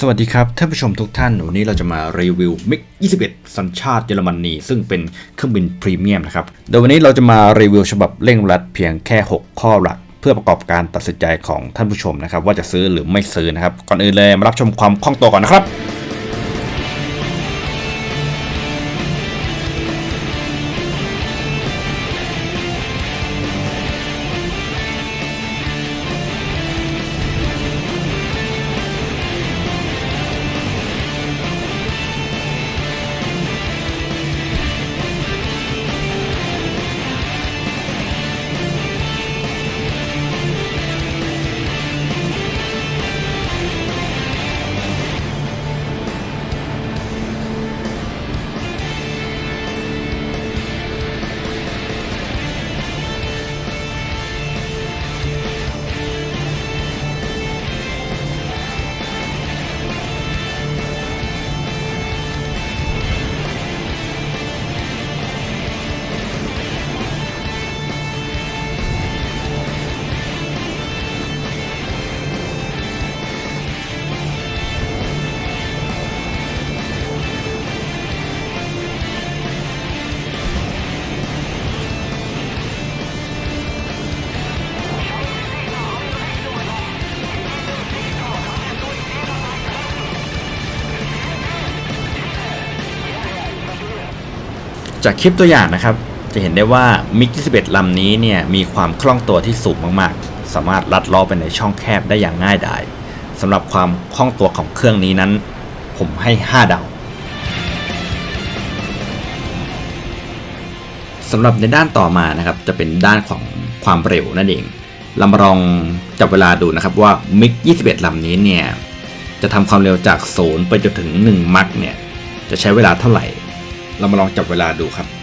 สวัสดีครับท่านผู้ชมทุกท่าน วันนี้เราจะมารีวิวมิก21 สัญชาติเยอรมนีซึ่งเป็นเครื่องบินพรีเมียมนะครับ โดยวันนี้เราจะมารีวิวฉบับเร่งรัดเพียงแค่ 6 ข้อหลัก เพื่อประกอบการตัดสินใจของท่านผู้ชมนะครับ ว่าจะซื้อหรือไม่ซื้อนะครับ ก่อนอื่นเลยมารับชมความคล่องตัวก่อนนะครับ จากคลิปตัวอย่างนะครับ จะเห็นได้ว่ามิก21ลำนี้เนี่ยมีความคล่องตัวที่สูงมากๆ สามารถลัดล้อไปในช่องแคบได้อย่างง่ายดายสำหรับความคล่องตัวของเครื่องนี้นั้น ผมให้ 5 ดาวสำหรับในด้านต่อมานะครับ จะเป็นด้านของความเร็วนั่นเองเรามาลองจับเวลาดูนะครับว่ามิก21ลำนี้เนี่ยจะทำความเร็วจาก 0 ไปจนถึง 1 มักเนี่ยจะใช้เวลาเท่าไหร่ เรามาลองจับเวลาดูครับ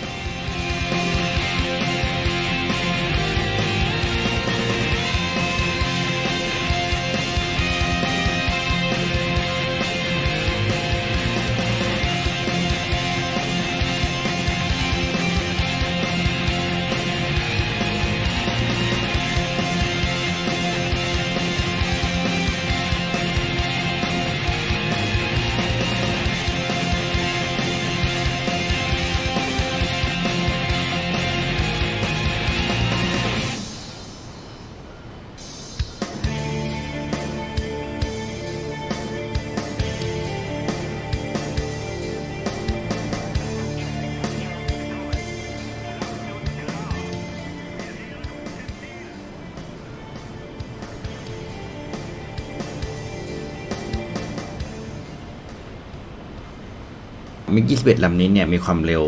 มิก21ลำนี้เนี่ยมีความเร็ว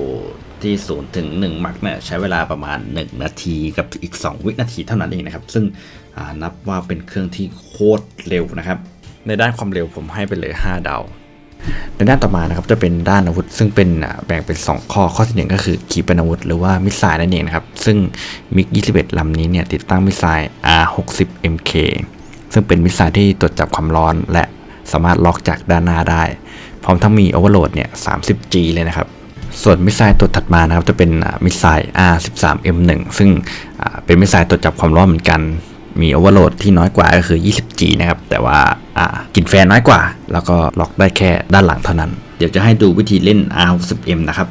ที่0ถึง1มักเนี่ยใช้เวลาประมาณ 1 นาทีกับอีก 2 วินาทีเท่านั้นเองนะครับ ซึ่งนับว่าเป็นเครื่องที่โคตรเร็วนะครับ ในด้านความเร็วผมให้ไปเลย 5 ดาว ในด้านต่อมานะครับจะเป็นด้านอาวุธ ซึ่งเป็นแบ่งเป็น 2 ข้อข้อที่หนึ่งก็คือขีปนาวุธ หรือว่ามิสไซล์นั่นเองนะครับ ซึ่งมิก21ลำนี้เนี่ยติดตั้งมิสไซล์ R60 MK ซึ่งเป็นมิสไซล์ที่ตรวจจับความร้อนและสามารถล็อกจากด้านหน้าได้ ร้อมทั้งมีโอเวอร์โหลดเนี่ย 30G เลยนะครับ ส่วนมิสไซล์ตัวถัดมานะครับ จะเป็นมิสไซล์ R13M1 ซึ่งเป็นมิสไซล์ตรวจจับความร้อนเหมือนกันมีโอเวอร์โหลดที่น้อยกว่าก็คือ 20G นะครับ แต่ว่าอ่ากินแฟนน้อยกว่า แล้วก็ล็อกได้แค่ด้านหลังเท่านั้น เดี๋ยวจะให้ดูวิธีเล่น R60M นะครับ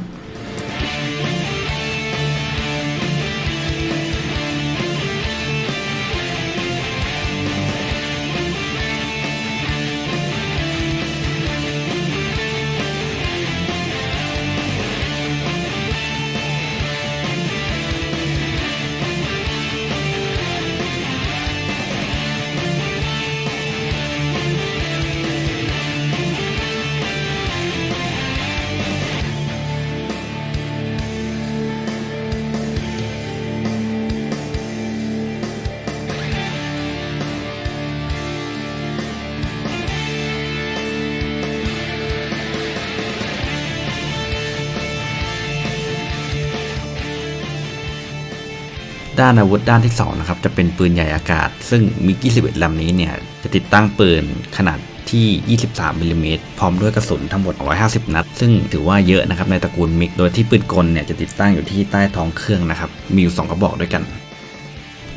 ด้านอาวุธด้านที่2นะครับจะเป็นปืนใหญ่อากาศ ซึ่งมิก21ลำนี้เนี่ยจะติดตั้งปืนขนาดที่ 23มิลลิเมตรพร้อมด้วยกระสุนทั้งหมด 150 นัด ซึ่งถือว่าเยอะนะครับในตระกูลมิก โดยที่ปืนกลเนี่ยจะติดตั้งอยู่ที่ใต้ท้องเครื่องนะครับ มีอยู่ 2 กระบอกด้วยกัน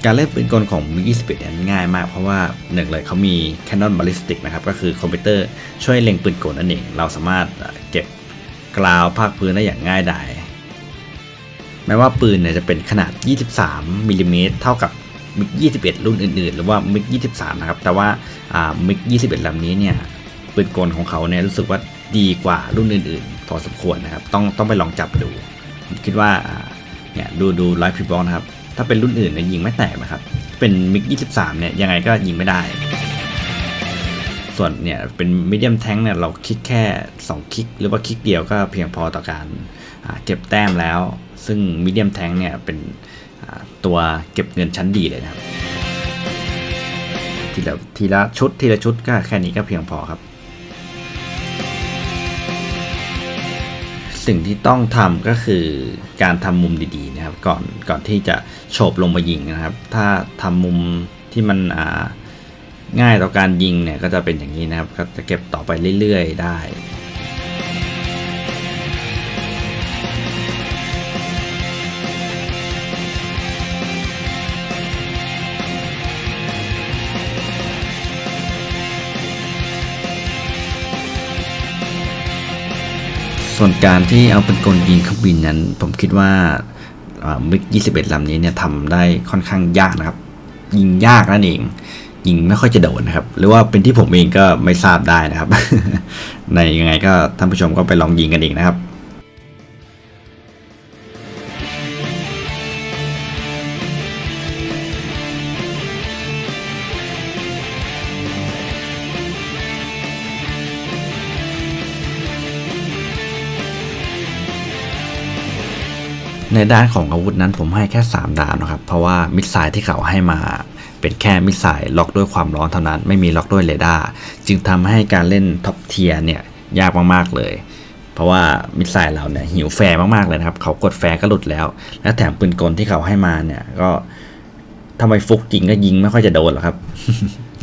การเล่นปืนกลของมิก21เนี่ยง่ายมากเพราะว่าหนึ่งเลยเขามี Canon Ballistic นะครับ ก็คือคอมพิวเตอร์ช่วยเล็งปืนกลนั่นเอง เราสามารถเก็บกราวภาคพื้นได้อย่างง่ายดาย แม้ว่าปืนเนี่ยจะเป็นขนาด 23มิลลิเมตรเท่ากับมิก21 รุ่นอื่นๆ หรือว่ามิก23 นะครับ แต่ว่ามิก21ลำนี้เนี่ยปืนกลของเขาเนี่ยรู้สึกว่าดีกว่ารุ่นอื่นๆ พอสมควรนะครับ ต้องต้องไปลองจับดู ผมคิดว่าเนี่ยดูดูไลฟ์พิบอลนะครับ ถ้าเป็นรุ่นอื่นเนี่ยยิงไม่แตกนะครับ เป็นมิก23 เนี่ยยังไงก็ยิงไม่ได้ ส่วนเนี่ยเป็นมีเดียมแท้งเนี่ยเราคลิกแค่ 2 คลิก หรือว่าคลิกเดียวก็เพียงพอต่อการเก็บแต้มแล้ว ซึ่งมีเดียมแทงเนี่ยเป็นตัวเก็บเงินชั้นดีเลยนะครับ ทีละทีละชุดทีละชุดก็แค่นี้ก็เพียงพอครับ สิ่งที่ต้องทำก็คือการทำมุมดีๆนะครับ ก่อนก่อนที่จะโฉบลงมายิงนะครับ ถ้าทำมุมที่มันง่ายต่อการยิงเนี่ยก็จะเป็นอย่างนี้นะครับ ก็จะเก็บต่อไปเรื่อยๆ ได้ ส่วนการที่เอาเป็นกลยิงเครื่องบินนั้น ผมคิดว่ามิก21ลำนี้เนี่ยทำได้ค่อนข้างยากนะครับ ยิงยากนั่นเอง ยิงไม่ค่อยจะโดนนะครับ หรือว่าเป็นที่ผมเองก็ไม่ทราบได้นะครับ ในยังไงก็ท่านผู้ชมก็ไปลองยิงกันเองนะครับ ในด้านของอาวุธนั้นผมให้แค่ 3 ดาวนะครับ เพราะว่ามิสไซล์ที่เขาให้มาเป็นแค่มิสไซล์ล็อกด้วยความร้อนเท่านั้น ไม่มีล็อกด้วยเรดาร์จึงทำให้การเล่นท็อปเทียร์เนี่ยยากมากๆเลย เพราะว่ามิสไซล์เราเนี่ยหิวแฟร์มากๆเลยนะครับ เขากดแฟร์ก็หลุดแล้ว และแถมปืนกลที่เขาให้มาเนี่ยก็ทำไมฟุกจริงก็ยิงไม่ค่อยจะโดนหรอกครับ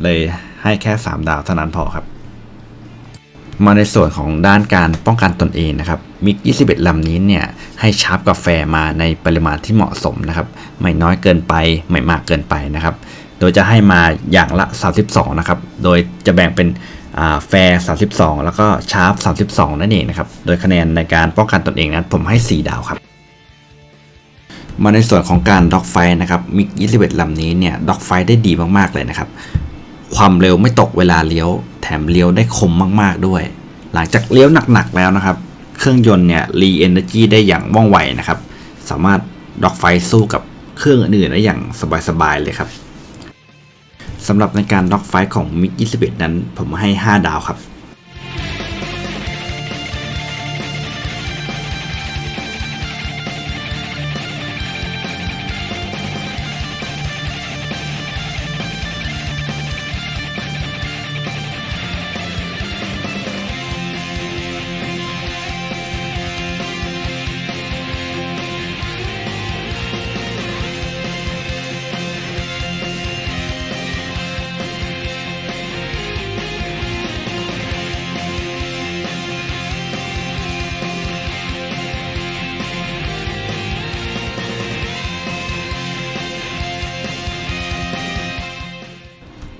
เลยให้แค่ 3 ดาวเท่านั้นพอครับ มาในส่วนของด้านการป้องกันตนเองนะครับมิก 21 ลำนี้เนี่ยให้ชาร์ปกาแฟมาในปริมาณที่เหมาะสมนะครับไม่น้อยเกินไปไม่มากเกินไปนะครับ โดยจะให้มาอย่างละ 32 นะครับ โดยจะแบ่งเป็นแฟร์ 32 แล้วก็ชาร์ป 32 นั่นเองนะครับ โดยคะแนนในการป้องกันตนเองนั้นผมให้ 4 ดาวครับมาในส่วนของการด็อกไฟนะครับมิก 21 ลำนี้เนี่ยด็อกไฟได้ดีมากๆเลยนะครับ ความเร็วไม่ตกเวลาเลี้ยว แถมเลี้ยวได้คมมากๆด้วย หลังจากเลี้ยวหนักๆแล้วนะครับ เครื่องยนต์เนี่ยรีเอนเนอร์จีได้อย่างว่องไวนะครับ สามารถด็อกไฟสู้กับเครื่องอื่นๆได้อย่างสบายๆเลยครับสำหรับในการด็อกไฟของมิก21 นั้นผมให้ 5 ดาวครับ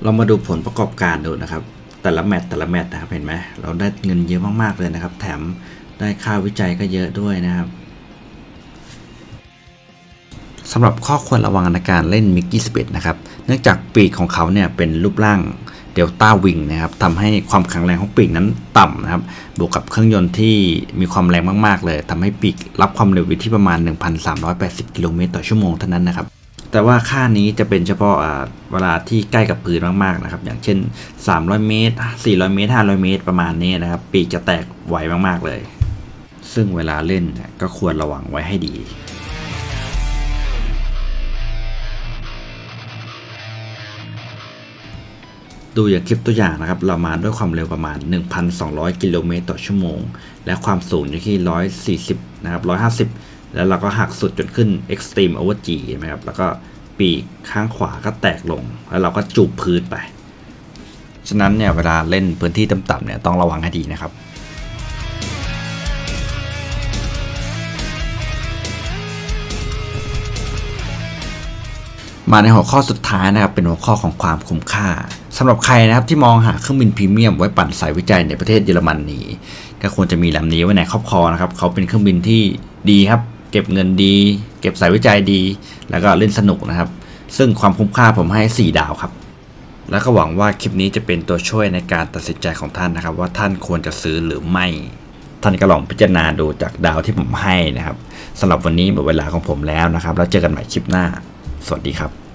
เรามาดูผลประกอบการดูนะครับ แต่ละแมตช์แต่ละแมตช์นะครับเห็นไหมเราได้เงินเยอะมากๆเลยนะครับ แถมได้ค่าวิจัยก็เยอะด้วยนะครับสำหรับข้อควรระวังในการเล่นมิกกี้สเปดนะครับ เนื่องจากปีกของเขาเนี่ยเป็นรูปร่างเดลต้าวิงนะครับทำให้ความแข็งแรงของปีกนั้นต่ำนะครับ บวกกับเครื่องยนต์ที่มีความแรงมาก ๆ เลยทำให้ปีกรับความเร็วอยู่ที่ประมาณ 1,380 กิโลเมตรต่อชั่วโมงเท่านั้นนะครับ แต่ว่าค่านี้จะเป็นเฉพาะเวลาที่ใกล้กับปืนมากๆนะครับ อย่างเช่น 300 เมตร 400 เมตร 500 เมตรประมาณนี้นะครับ ปีกจะแตกไวมากๆเลย ซึ่งเวลาเล่นก็ควรระวังไว้ให้ดีดูอย่างคลิปตัวอย่างนะครับ เรามาด้วยความเร็วประมาณ 1,200 กิโลเมตรต่อชั่วโมง และความสูงอยู่ที่ 140 นะครับ 150 แล้วเราก็หักสุดจนขึ้น Extreme Over G ใช่ไหมครับ แล้วก็ปีกข้างขวาก็แตกลง แล้วเราก็จูบพื้นไป ฉะนั้นเนี่ยเวลาเล่นพื้นที่ต่ำๆเนี่ยต้องระวังให้ดีนะครับมาในหัวข้อสุดท้ายนะครับเป็นหัวข้อของความคุ้มค่าสำหรับใครนะครับที่มองหาเครื่องบินพรีเมียมไว้ปั่นสายวิจัยในประเทศเยอรมนนีก็ควรจะมีลำนี้ไว้ในครอบครองนะครับเขาเป็นเครื่องบินที่ดีครับ ก็บเงินดี เก็บสายวิจัยดี แล้วก็เล่นสนุกนะครับ ซึ่งความคุ้มค่าผมให้ 4 ดาวครับ แล้วก็หวังว่าคลิปนี้จะเป็นตัวช่วยในการตัดสินใจของท่านนะครับ ว่าท่านควรจะซื้อหรือไม่ ท่านก็ลองพิจารณาดูจากดาวที่ผมให้นะครับสำหรับวันนี้หมดเวลาของผมแล้วนะครับ แล้วเจอกันใหม่คลิปหน้า สวัสดีครับ